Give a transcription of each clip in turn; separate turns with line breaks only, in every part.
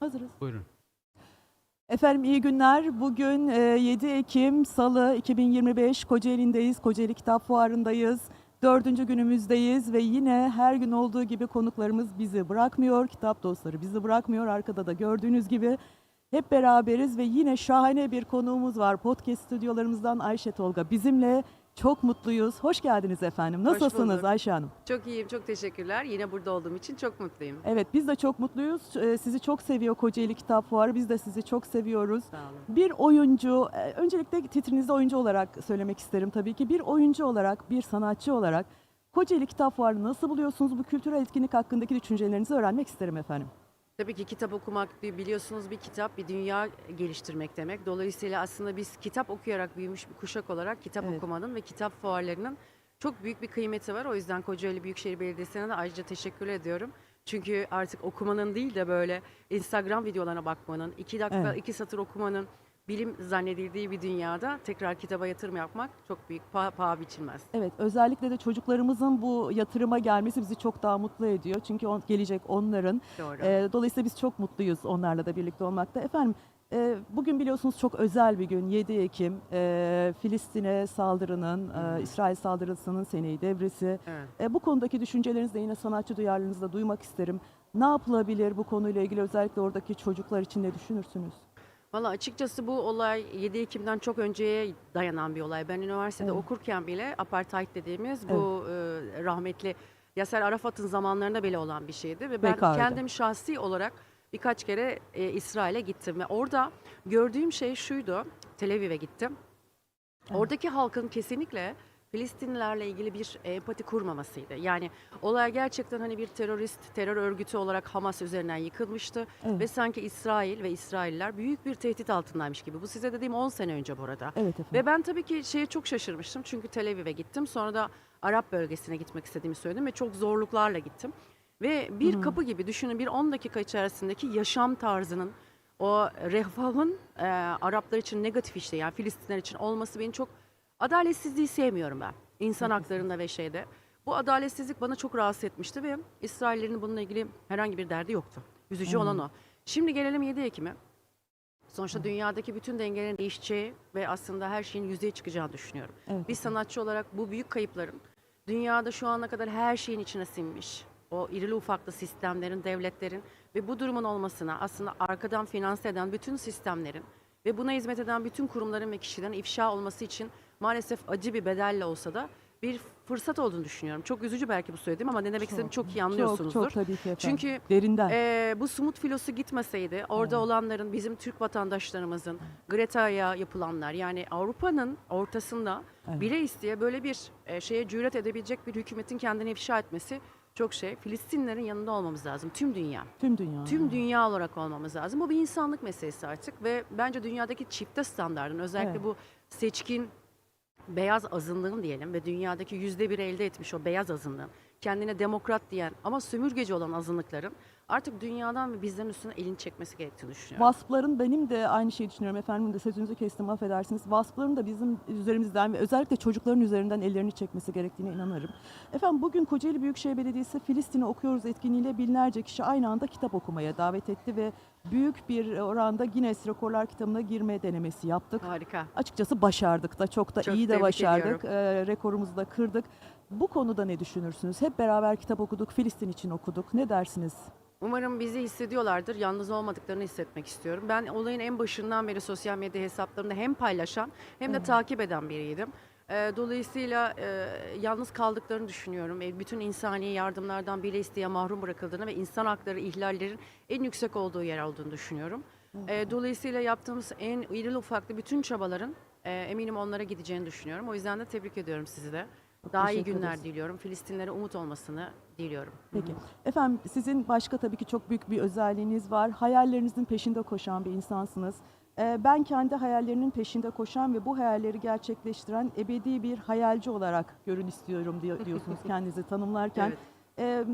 Hazırız.
Buyurun.
Efendim iyi günler. Bugün e, 7 Ekim Salı 2025 Kocaeli'ndeyiz. Kocaeli Kitap Fuarı'ndayız. Dördüncü günümüzdeyiz ve yine her gün olduğu gibi konuklarımız bizi bırakmıyor. Kitap dostları bizi bırakmıyor. Arkada da gördüğünüz gibi hep beraberiz ve yine şahane bir konuğumuz var. Podcast stüdyolarımızdan Ayşe Tolga bizimle. Çok mutluyuz. Hoş geldiniz efendim. Nasılsınız
bulduk.
Ayşe Hanım?
Çok iyiyim, çok teşekkürler. Yine burada olduğum için çok mutluyum.
Evet biz de çok mutluyuz. Ee, Sizi çok seviyor Kocaeli Kitap Fuarı. Biz de sizi çok seviyoruz.
Sağ olun.
Bir oyuncu, e, öncelikle titrinizde oyuncu olarak söylemek isterim tabii ki. Bir oyuncu olarak, bir sanatçı olarak Kocaeli Kitap Fuarı'nı nasıl buluyorsunuz? Bu kültürel etkinlik hakkındaki düşüncelerinizi öğrenmek isterim efendim.
Tabii ki kitap okumak bir- biliyorsunuz bir kitap bir dünya geliştirmek demek. Dolayısıyla aslında biz kitap okuyarak büyümüş bir kuşak olarak kitap
Evet.
okumanın ve kitap fuarlarının çok büyük bir kıymeti var. O yüzden Kocaeli Büyükşehir Belediyesi'ne de ayrıca teşekkür ediyorum. Çünkü artık okumanın değil de böyle Instagram videolarına bakmanın, iki dakika
Evet.
iki satır okumanın bilim zannedildiği bir dünyada tekrar kitaba yatırım yapmak çok büyük paha, paha biçilmez.
Evet, özellikle de çocuklarımızın bu yatırıma gelmesi bizi çok daha mutlu ediyor. Çünkü on, gelecek onların.
Doğru.
Ee, dolayısıyla biz çok mutluyuz onlarla da birlikte olmakta. Efendim, e, bugün biliyorsunuz çok özel bir gün. 7 Ekim, e, Filistin'e saldırının, e, İsrail saldırısının seneyi devresi.
evet.
E, bu konudaki düşüncelerinizi de yine sanatçı duyarlılığınızı da duymak isterim. Ne yapılabilir bu konuyla ilgili özellikle oradaki çocuklar için ne düşünürsünüz?
Valla açıkçası bu olay 7 Ekim'den çok önceye dayanan bir olay. Ben üniversitede
Evet.
okurken bile apartheid dediğimiz bu e, rahmetli Yasser Arafat'ın zamanlarında bile olan bir şeydi. Ve ben
PKK'da.
kendim şahsi olarak birkaç kere e, İsrail'e gittim. Ve orada gördüğüm şey şuydu, Tel Aviv'e gittim.
Evet.
Oradaki halkın kesinlikle Filistinlilerle ilgili bir empati kurmamasıydı. Yani olay gerçekten hani bir terörist, terör örgütü olarak Hamas üzerinden yıkılmıştı.
Evet,
Ve sanki İsrail ve İsrailler büyük bir tehdit altındaymış gibi. Bu size dediğim 10 sene önce bu arada.
evet efendim.
Ve ben tabii ki şeye çok şaşırmıştım. Çünkü Tel Aviv'e gittim. Sonra da Arap bölgesine gitmek istediğimi söyledim ve çok zorluklarla gittim. Ve bir
Hı.
kapı gibi düşünün bir 10 dakika içerisindeki yaşam tarzının o refahın e, Araplar için negatif işte yani Filistinler için olması beni çok adaletsizliği sevmiyorum ben. İnsan haklarında ve şeyde. Bu adaletsizlik bana çok rahatsız etmişti ve İsraillerin bununla ilgili herhangi bir derdi yoktu. Üzücü
Hı.
olan o. Şimdi gelelim 7 Ekim'e. Sonuçta dünyadaki bütün dengelerin değişeceği ve aslında her şeyin yüzeye çıkacağını düşünüyorum.
evet.
Bir sanatçı olarak bu büyük kayıpların dünyada şu ana kadar her şeyin içine sinmiş. O irili ufaklı sistemlerin, devletlerin ve bu durumun olmasına aslında arkadan finanse eden bütün sistemlerin ve buna hizmet eden bütün kurumların ve kişilerin ifşa olması için maalesef acı bir bedelle olsa da bir fırsat olduğunu düşünüyorum. Çok üzücü belki bu söylediğim ama ne demek istediğimi çok iyi anlıyorsunuzdur.
Çok, çok tabii ki efendim.
Çünkü
Derinden.
ee, bu sumut filosu gitmeseydi orada
Evet.
olanların bizim Türk vatandaşlarımızın Greta'ya yapılanlar yani Avrupa'nın ortasında
Evet.
bile isteye böyle bir e, şeye cüret edebilecek bir hükümetin kendini ifşa etmesi çok şey. Filistinlerin yanında olmamız lazım tüm dünya.
Tüm dünya.
Tüm dünya olarak olmamız lazım. Bu bir insanlık meselesi artık ve bence dünyadaki çifte standartın özellikle
Evet.
bu seçkin beyaz azınlığın diyelim ve dünyadaki yüzde bir elde etmiş o beyaz azınlığın kendine demokrat diyen ama sömürgeci olan azınlıkların artık dünyadan ve bizlerin üstüne elini çekmesi gerektiğini düşünüyorum.
Vaspların benim de aynı şeyi düşünüyorum efendim de sözünüzü kestim affedersiniz. Vaspların da bizim üzerimizden ve özellikle çocukların üzerinden ellerini çekmesi gerektiğine inanırım. Efendim bugün Kocaeli Büyükşehir Belediyesi Filistin'i okuyoruz etkinliğiyle binlerce kişi aynı anda kitap okumaya davet etti ve büyük bir oranda Guinness Rekorlar kitabına girme denemesi yaptık.
Harika.
Açıkçası başardık da çok da
Çok
iyi de başardık. Ee, rekorumuzu da kırdık. Bu konuda ne düşünürsünüz? Hep beraber kitap okuduk, Filistin için okuduk. Ne dersiniz?
Umarım bizi hissediyorlardır. Yalnız olmadıklarını hissetmek istiyorum. Ben olayın en başından beri sosyal medya hesaplarında hem paylaşan hem de takip eden biriydim. Ee, Dolayısıyla e, yalnız kaldıklarını düşünüyorum. E, Bütün insani yardımlardan bile isteye mahrum bırakıldığını ve insan hakları ihlallerin en yüksek olduğu yer olduğunu düşünüyorum. E, Dolayısıyla yaptığımız en irili ufaklı bütün çabaların e, eminim onlara gideceğini düşünüyorum. O yüzden de tebrik ediyorum sizi de.
Çok
Daha iyi
teşekkür
günler
ederiz.
diliyorum. Filistinlere umut olmasını diliyorum.
Peki. Efendim sizin başka tabii ki çok büyük bir özelliğiniz var. Hayallerinizin peşinde koşan bir insansınız. Ee, Ben kendi hayallerinin peşinde koşan ve bu hayalleri gerçekleştiren ebedi bir hayalci olarak görün istiyorum diyor- diyorsunuz kendinizi tanımlarken.
Evet.
Ee,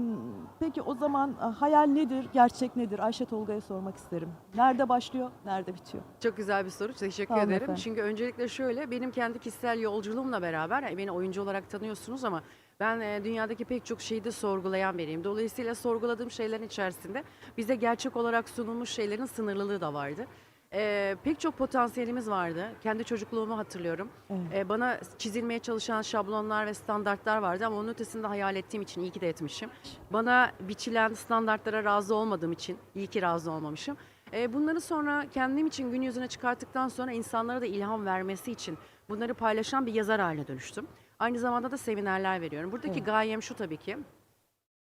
Peki o zaman e, hayal nedir, gerçek nedir? Ayşe Tolga'ya sormak isterim. Nerede başlıyor, nerede bitiyor?
Çok güzel bir soru. Teşekkür
olun
ederim.
efendim.
Çünkü öncelikle şöyle benim kendi kişisel yolculuğumla beraber yani beni oyuncu olarak tanıyorsunuz ama Ben e, dünyadaki pek çok şeyi de sorgulayan biriyim. Dolayısıyla sorguladığım şeylerin içerisinde bize gerçek olarak sunulmuş şeylerin sınırlılığı da vardı. E, pek çok potansiyelimiz vardı. Kendi çocukluğumu hatırlıyorum.
Evet.
E, bana çizilmeye çalışan şablonlar ve standartlar vardı ama onun ötesinde hayal ettiğim için iyi ki de etmişim. Bana biçilen standartlara razı olmadığım için iyi ki razı olmamışım. E, bunları sonra kendim için gün yüzüne çıkarttıktan sonra insanlara da ilham vermesi için bunları paylaşan bir yazar haline dönüştüm. Aynı zamanda da seminerler veriyorum. Buradaki
Evet.
gayem şu tabii ki.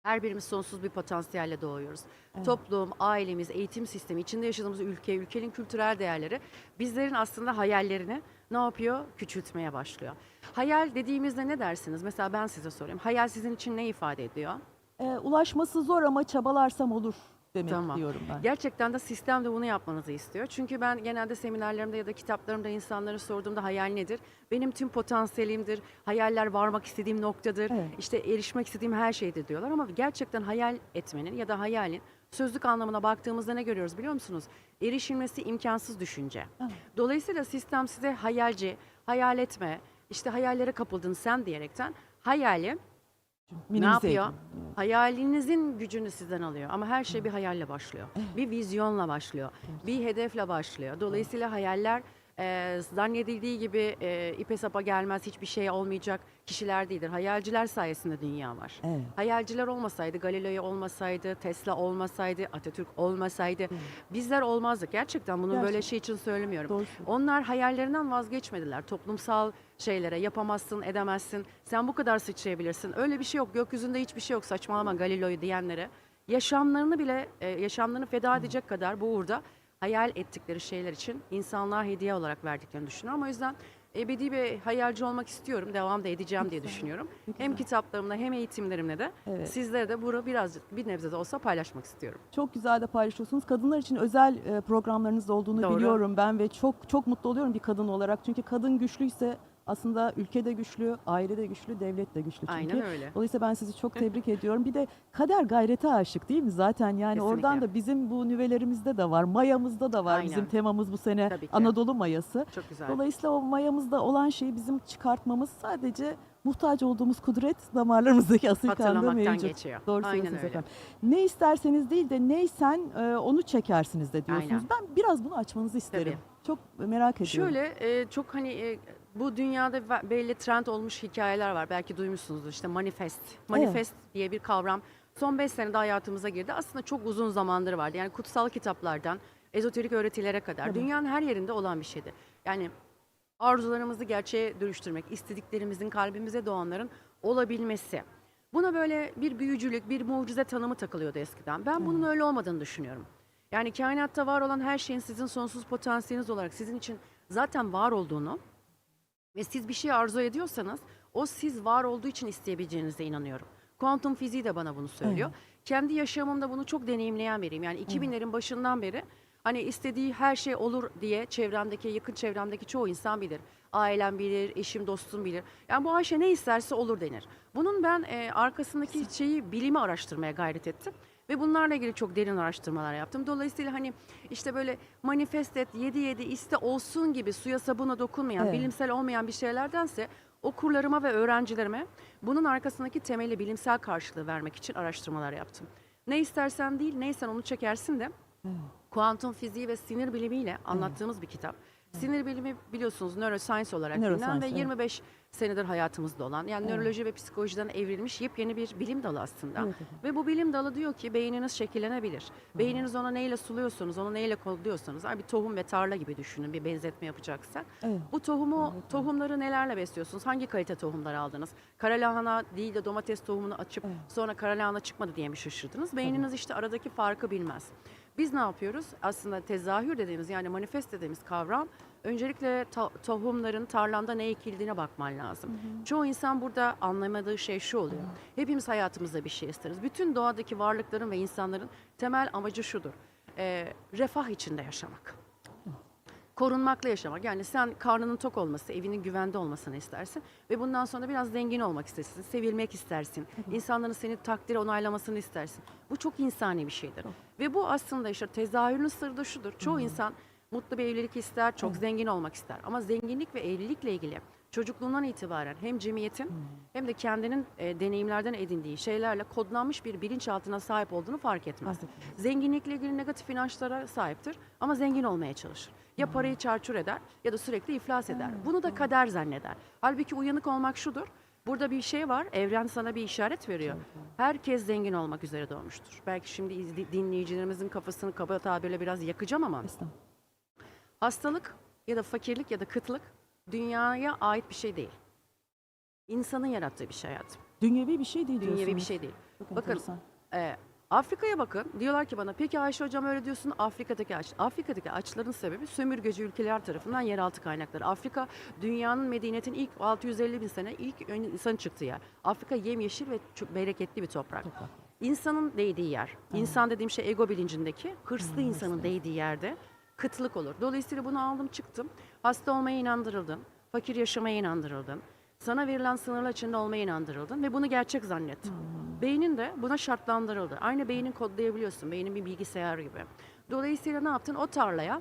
Her birimiz sonsuz bir potansiyelle doğuyoruz.
Evet.
Toplum, ailemiz, eğitim sistemi, içinde yaşadığımız ülke, ülkenin kültürel değerleri bizlerin aslında hayallerini ne yapıyor? Küçültmeye başlıyor. Hayal dediğimizde ne dersiniz? Mesela ben size sorayım. Hayal sizin için ne ifade ediyor?
Ee, ulaşması zor ama çabalarsam olur demek
Tamam.
diyorum ben.
Gerçekten de sistem de bunu yapmanızı istiyor. Çünkü ben genelde seminerlerimde ya da kitaplarımda insanlara sorduğumda hayal nedir? Benim tüm potansiyelimdir. Hayaller varmak istediğim noktadır.
Evet.
İşte erişmek istediğim her şeydir diyorlar ama gerçekten hayal etmenin ya da hayalin sözlük anlamına baktığımızda ne görüyoruz biliyor musunuz? Erişilmesi imkansız düşünce.
Evet.
Dolayısıyla sistem size hayalci, hayal etme, işte hayallere kapıldın sen diyerekten hayali
Minimize
yapıyor?
edin. Evet.
Hayalinizin gücünü sizden alıyor ama her şey bir hayalle başlıyor. Bir vizyonla başlıyor. Bir hedefle başlıyor. Dolayısıyla hayaller e, zannedildiği gibi e, ipe sapa gelmez, hiçbir şey olmayacak kişiler değildir. Hayalciler sayesinde dünya var.
Evet.
Hayalciler olmasaydı, Galileo olmasaydı, Tesla olmasaydı, Atatürk olmasaydı bizler olmazdık. Gerçekten bunu böyle
Gerçekten.
şey için söylemiyorum.
Doğru.
Onlar hayallerinden vazgeçmediler. Toplumsal şeylere yapamazsın, edemezsin. Sen bu kadar sıçrayabilirsin. Öyle bir şey yok. Gökyüzünde hiçbir şey yok. Saçmalama Galileo'yu diyenlere. Yaşamlarını bile, e, yaşamlarını feda edecek kadar bu uğurda hayal ettikleri şeyler için insanlığa hediye olarak verdiklerini düşünüyorum. O yüzden ebedi bir hayalci olmak istiyorum. Devam da edeceğim diye düşünüyorum. Hem kitaplarımla hem eğitimlerimle de
Evet.
sizlere de bunu birazcık bir nebze de olsa paylaşmak istiyorum.
Çok güzel de paylaşıyorsunuz. Kadınlar için özel e, programlarınız olduğunu
Doğru.
biliyorum ben ve çok çok mutlu oluyorum bir kadın olarak. Çünkü kadın güçlüyse aslında ülke de güçlü, aile de güçlü, devlet de güçlü çünkü.
Aynen öyle.
Dolayısıyla ben sizi çok tebrik ediyorum. Bir de kader gayrete aşık değil mi zaten? Yani oradan
Kesinlikle.
da bizim bu nüvelerimizde de var, mayamızda da var.
Aynen.
Bizim temamız bu sene
Tabii.
Anadolu mayası.
Çok güzel.
Dolayısıyla o mayamızda olan şeyi bizim çıkartmamız sadece muhtaç olduğumuz kudret damarlarımızdaki asil kanda mevcut.
geçiyor.
Doğru
Aynen
söylüyorsunuz
öyle.
efendim. Ne isterseniz değil de neysen e, onu çekersiniz de diyorsunuz.
Aynen.
Ben biraz bunu açmanızı isterim. Çok merak ediyorum.
Şöyle e, çok hani e, bu dünyada belli trend olmuş hikayeler var. Belki duymuşsunuzdur işte manifest. Manifest diye bir kavram son 5 senede hayatımıza girdi. Aslında çok uzun zamandır vardı. Yani kutsal kitaplardan ezoterik öğretilere kadar
Tabii.
dünyanın her yerinde olan bir şeydi. Yani arzularımızı gerçeğe dönüştürmek, istediklerimizin kalbimize doğanların olabilmesi. Buna böyle bir büyücülük, bir mucize tanımı takılıyordu eskiden. Ben bunun öyle olmadığını düşünüyorum. Yani kainatta var olan her şeyin sizin sonsuz potansiyeliniz olarak sizin için zaten var olduğunu ve siz bir şey arzu ediyorsanız o siz var olduğu için isteyebileceğinize inanıyorum. Kuantum fiziği de bana bunu söylüyor. Kendi yaşamımda bunu çok deneyimleyen biriyim. Yani 2000'lerin başından beri hani istediği her şey olur diye çevremdeki, yakın çevremdeki çoğu insan bilir. Ailem bilir, eşim, dostum bilir. Yani bu Ayşe ne isterse olur denir. Bunun ben e, arkasındaki şeyi, bilimi araştırmaya gayret ettim. Ve bunlarla ilgili çok derin araştırmalar yaptım. Dolayısıyla hani işte böyle manifest et, yedi yedi iste olsun gibi suya sabuna dokunmayan,
Evet.
bilimsel olmayan bir şeylerdense okurlarıma ve öğrencilerime bunun arkasındaki temeli bilimsel karşılığı vermek için araştırmalar yaptım. Ne istersen değil, neysen onu çekersin de
Evet.
kuantum fiziği ve sinir bilimiyle anlattığımız bir kitap. Sinir bilimi biliyorsunuz neuroscience olarak bilinen ve
evet.
25 senedir hayatımızda olan yani nöroloji ve psikolojiden evrilmiş yepyeni bir bilim dalı aslında.
Evet.
Ve bu bilim dalı diyor ki beyniniz şekillenebilir. Beyniniz ona neyle suluyorsanız, onu neyle kodluyorsanız, yani bir tohum ve tarla gibi düşünün bir benzetme yapacaksak.
Evet.
Bu tohumu,
Evet,
tohumları nelerle besliyorsunuz? Hangi kalite tohumlar aldınız? Kara lahana değil de domates tohumunu açıp
Evet.
sonra kara lahana çıkmadı diye mi şaşırdınız? Beyniniz işte aradaki farkı bilmez. Biz ne yapıyoruz? Aslında tezahür dediğimiz yani manifest dediğimiz kavram öncelikle to- tohumların tarlanda ne ekildiğine bakman lazım. Çoğu insan burada anlamadığı şey şu oluyor. Hepimiz hayatımızda bir şey isteriz. Bütün doğadaki varlıkların ve insanların temel amacı şudur. Ee, refah içinde yaşamak korunmakla yaşamak. Yani sen karnının tok olması, evinin güvende olmasını istersin ve bundan sonra biraz zengin olmak istersin, sevilmek istersin. İnsanların seni takdir onaylamasını istersin. Bu çok insani bir şeydir. Ve bu aslında işte tezahürün sırrı da şudur. Çoğu insan mutlu bir evlilik ister, çok zengin olmak ister. Ama zenginlik ve evlilikle ilgili çocukluğundan itibaren hem cemiyetin hem de kendinin e, deneyimlerden edindiği şeylerle kodlanmış bir bilinçaltına sahip olduğunu fark etmez. Zenginlikle ilgili negatif inançlara sahiptir ama zengin olmaya çalışır. Ya parayı çarçur eder ya da sürekli iflas eder. Bunu da kader zanneder. Halbuki uyanık olmak şudur. Burada bir şey var, evren sana bir işaret veriyor. Herkes zengin olmak üzere doğmuştur. Belki şimdi izli- dinleyicilerimizin kafasını kaba tabirle biraz yakacağım ama hastalık ya da fakirlik ya da kıtlık dünyaya ait bir şey değil. İnsanın yarattığı bir şey hayatım.
Dünyevi bir şey değil
Dünyevi bir
diyorsunuz.
şey değil.
Çok
Bakın
enteresan.
Ee, Afrika'ya bakın. Diyorlar ki bana peki Ayşe hocam öyle diyorsun Afrika'daki aç. Afrika'daki açların sebebi sömürgeci ülkeler tarafından yeraltı kaynakları. Afrika dünyanın medeniyetin ilk 650 bin sene ilk ön- insanın çıktığı yer. Afrika yemyeşil ve çok bereketli bir toprak.
Toprak.
İnsanın değdiği yer. İnsan dediğim şey ego bilincindeki hırslı insanın değdiği yerde kıtlık olur. Dolayısıyla bunu aldım çıktım. Hasta olmaya inandırıldın. Fakir yaşamaya inandırıldın. Sana verilen sınırlar içinde olmaya inandırıldın ve bunu gerçek zannettin. Beynin de buna şartlandırıldı. Aynı beynin kodlayabiliyorsun. Beynin bir bilgisayar gibi. Dolayısıyla ne yaptın? O tarlaya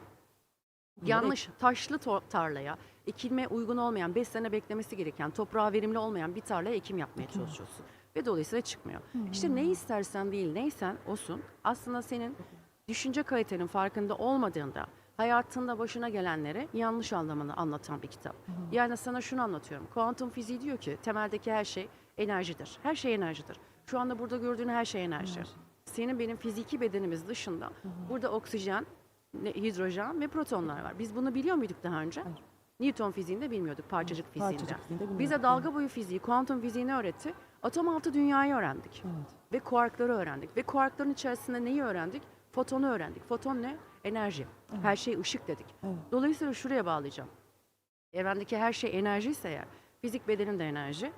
yanlış taşlı tarlaya ekilmeye uygun olmayan 5 sene beklemesi gereken toprağa verimli olmayan bir tarlaya ekim yapmaya çalışıyorsun. Ve dolayısıyla çıkmıyor. İşte ne istersen değil neysen olsun aslında senin düşünce kalitenin farkında olmadığında hayatında başına gelenleri yanlış anlamını anlatan bir kitap. Yani sana şunu anlatıyorum. Kuantum fiziği diyor ki temeldeki her şey enerjidir. Her şey enerjidir. Şu anda burada gördüğün her şey enerji. Senin benim fiziki bedenimiz dışında burada oksijen, hidrojen ve protonlar var. Biz bunu biliyor muyduk daha önce?
Hayır.
Newton fiziğinde bilmiyorduk, parçacık fiziğinde.
Parçacık fiziğinde
Bize dalga boyu fiziği, kuantum fiziğini öğretti. Atom altı dünyayı öğrendik.
Evet.
Ve kuarkları öğrendik. Ve kuarkların içerisinde neyi öğrendik? Fotonu öğrendik. Foton ne? Enerji. Her şey ışık dedik.
Evet.
Dolayısıyla şuraya bağlayacağım. Evrendeki her şey enerji ise eğer, fizik bedenin de enerji,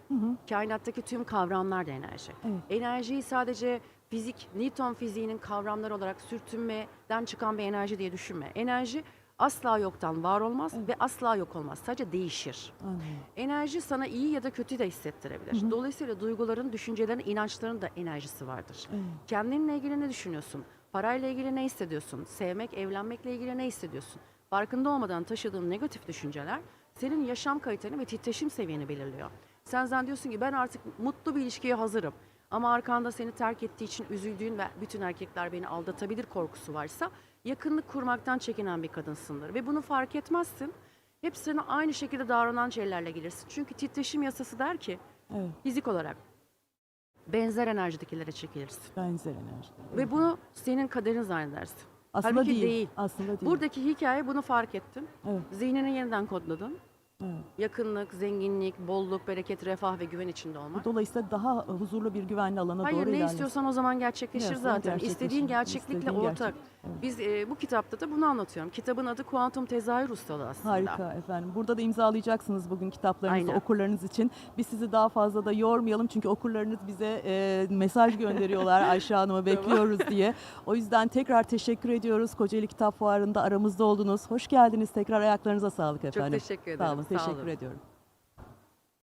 kainattaki tüm kavramlar da enerji.
Evet.
Enerjiyi sadece fizik, Newton fiziğinin kavramları olarak sürtünmeden çıkan bir enerji diye düşünme. Enerji asla yoktan var olmaz ve asla yok olmaz. Sadece değişir.
Anlıyorum.
Enerji sana iyi ya da kötü de hissettirebilir. Dolayısıyla duyguların, düşüncelerin, inançların da enerjisi vardır.
Evet.
Kendinle ilgili ne düşünüyorsun? Parayla ilgili ne hissediyorsun? Sevmek, evlenmekle ilgili ne hissediyorsun? Farkında olmadan taşıdığın negatif düşünceler senin yaşam kaliteni ve titreşim seviyeni belirliyor. Sen zannediyorsun ki ben artık mutlu bir ilişkiye hazırım. Ama arkanda seni terk ettiği için üzüldüğün ve bütün erkekler beni aldatabilir korkusu varsa yakınlık kurmaktan çekinen bir kadınsındır. Ve bunu fark etmezsin. Hep sana aynı şekilde davranan şeylerle gelirsin. Çünkü titreşim yasası der ki
Evet.
fizik olarak benzer enerjidekilere çekilirsin.
Benzer enerji.
Ve bunu senin kaderin zannedersin.
Aslında
Halbuki
değil. Aslında değil.
Buradaki hikaye bunu fark ettin.
Evet.
Zihnini yeniden kodladın. Yakınlık, zenginlik, bolluk, bereket, refah ve güven içinde olmak.
Dolayısıyla daha huzurlu bir güvenli alana
Hayır
doğru
ne istiyorsan o zaman gerçekleşir
Evet, o
zaten.
gerçekleşir.
İstediğin gerçeklikle
İstediğin
ortak. Biz e, bu kitapta da bunu anlatıyorum. Kitabın adı Kuantum Tezahür Ustalığı aslında.
Harika efendim. Burada da imzalayacaksınız bugün kitaplarınızı
Aynen.
okurlarınız için. Biz sizi daha fazla da yormayalım çünkü okurlarınız bize e, mesaj gönderiyorlar Ayşe Hanım'ı bekliyoruz diye. O yüzden tekrar teşekkür ediyoruz. Kocaeli Kitap Fuarı'nda aramızda oldunuz. Hoş geldiniz. Tekrar ayaklarınıza sağlık efendim.
teşekkür
Sağ
ederim,
olun. Teşekkür ediyorum.